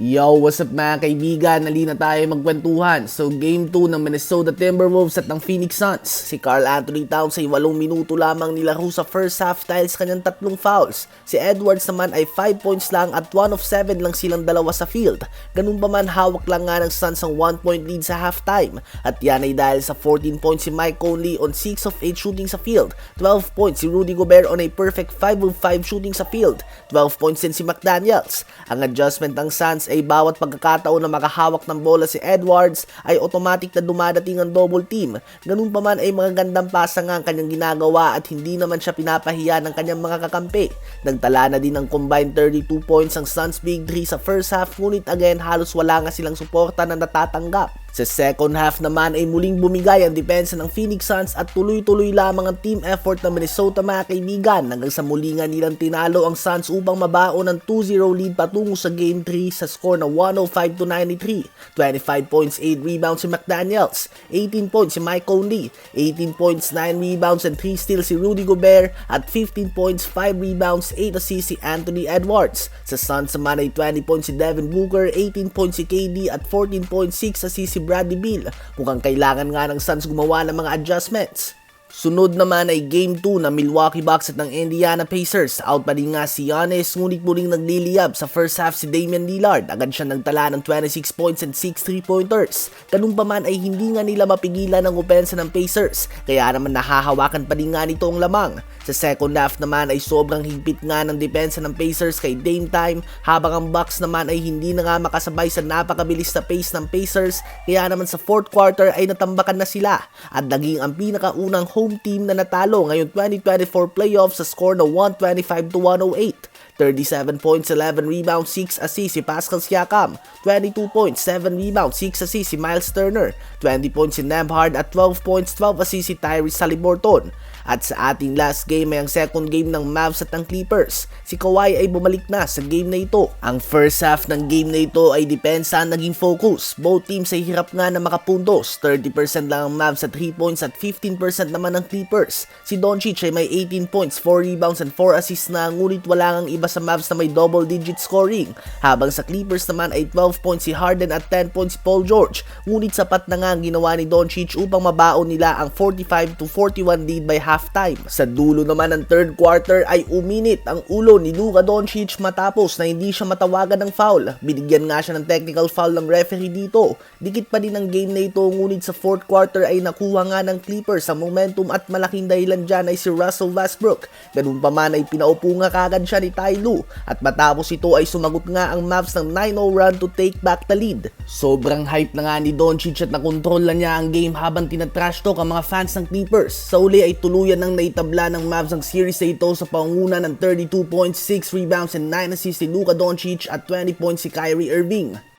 Yo, what's up mga kaibigan? Nali na tayo magkwentuhan. So, game 2 ng Minnesota Timberwolves at ng Phoenix Suns. Si Carl Anthony Towns ay 8 minuto lamang nilaro sa first half dahil sa kanyang tatlong fouls. Si Edwards naman ay 5 points lang at 1 of 7 lang silang dalawa sa field. Ganun pa man, hawak lang nga ng Suns ang 1 point lead sa halftime. At yan ay dahil sa 14 points si Mike Conley on 6 of 8 shooting sa field. 12 points si Rudy Gobert on a perfect 5 of 5 shooting sa field. 12 points din si McDaniels. Ang adjustment ng Suns ay bawat pagkakataon na makahawak ng bola si Edwards ay automatic na dumadating ang double team. Ganun pa man ay mga gandang pasa nga ang kanyang ginagawa at hindi naman siya pinapahiya ng kanyang mga kakampi. Nagtala na din ng combined 32 points ang Suns Big 3 sa first half ngunit again halos wala nga silang suporta na natatanggap. Sa second half naman ay muling bumigay ang depensa ng Phoenix Suns at tuloy-tuloy lamang ang team effort ng Minnesota mga kaibigan hanggang sa muli nga nilang tinalo ang Suns upang mabaon ng 2-0 lead patungo sa Game 3 sa score na 105 to 93. 25 points, 8 rebounds si McDaniels, 18 points si Mike Conley, 18 points, 9 rebounds and 3 steals si Rudy Gobert at 15 points, 5 rebounds, 8 assists si Anthony Edwards. Sa Suns naman ay 20 points si Devin Booker, 18 points si KD at 14.6 assists si Bradley Beal. Mukhang kailangan nga ng Suns gumawa ng mga adjustments. Sunod naman ay Game 2 na Milwaukee Bucks at ng Indiana Pacers. Out pa rin nga si Giannis, ngunit muling nagliliyab sa first half si Damian Lillard. Agad siya nagtala ng 26 points and 6 3-pointers. Ganun pa man ay hindi nga nila mapigilan ang opensa ng Pacers, kaya naman nahahawakan pa rin nga nito ang lamang. Sa second half naman ay sobrang higpit nga ng depensa ng Pacers kay Dame Time, habang ang Bucks naman ay hindi na nga makasabay sa napakabilis na pace ng Pacers, kaya naman sa fourth quarter ay natambakan na sila at naging ang pinakaunang home team na natalo ngayong 2024 playoffs sa score na 125 to 108. 37 points, 11 rebounds, 6 assists si Pascal Siakam, 22 points, 7 rebounds, 6 assists si Miles Turner, 20 points si Nemhard at 12 points, 12 assists si Tyrese Haliburton. At sa ating last game ay ang second game ng Mavs at ng Clippers. Si Kawhi ay bumalik na sa game na ito. Ang first half ng game na ito ay depensa ang naging focus. Both teams ay hirap nga na makapuntos. 30% lang ang Mavs at 3 points at 15% naman ang Clippers. Si Doncic ay may 18 points, 4 rebounds and 4 assists na ngunit wala ngang iba sa Mavs na may double digit scoring. Habang sa Clippers naman ay 12 points si Harden at 10 points si Paul George. Ngunit sapat na nga ang ginawa ni Doncic upang mabaon nila ang 45 to 41 lead by halftime. Sa dulo naman ng third quarter ay uminit ang ulo ni Luka Doncic matapos na hindi siya matawagan ng foul. Binigyan nga siya ng technical foul ng referee dito. Dikit pa din ang game na ito ngunit sa fourth quarter ay nakuha nga ng Clippers sa momentum at malaking dahilan dyan ay si Russell Westbrook. Ganun pa man ay pinaupo nga kagad siya ni Ty Lue at matapos ito ay sumagot nga ang Mavs ng 9-0 run to take back the lead. Sobrang hype na nga ni Doncic at nakontrol na niya ang game habang tinatrash talk ang mga fans ng Clippers. Sa uli ay tuluyan ng naitabla ng Mavs ang series na ito sa panguna ng 32 points, 6 rebounds and 9 assists si Luka Doncic at 20 points si Kyrie Irving.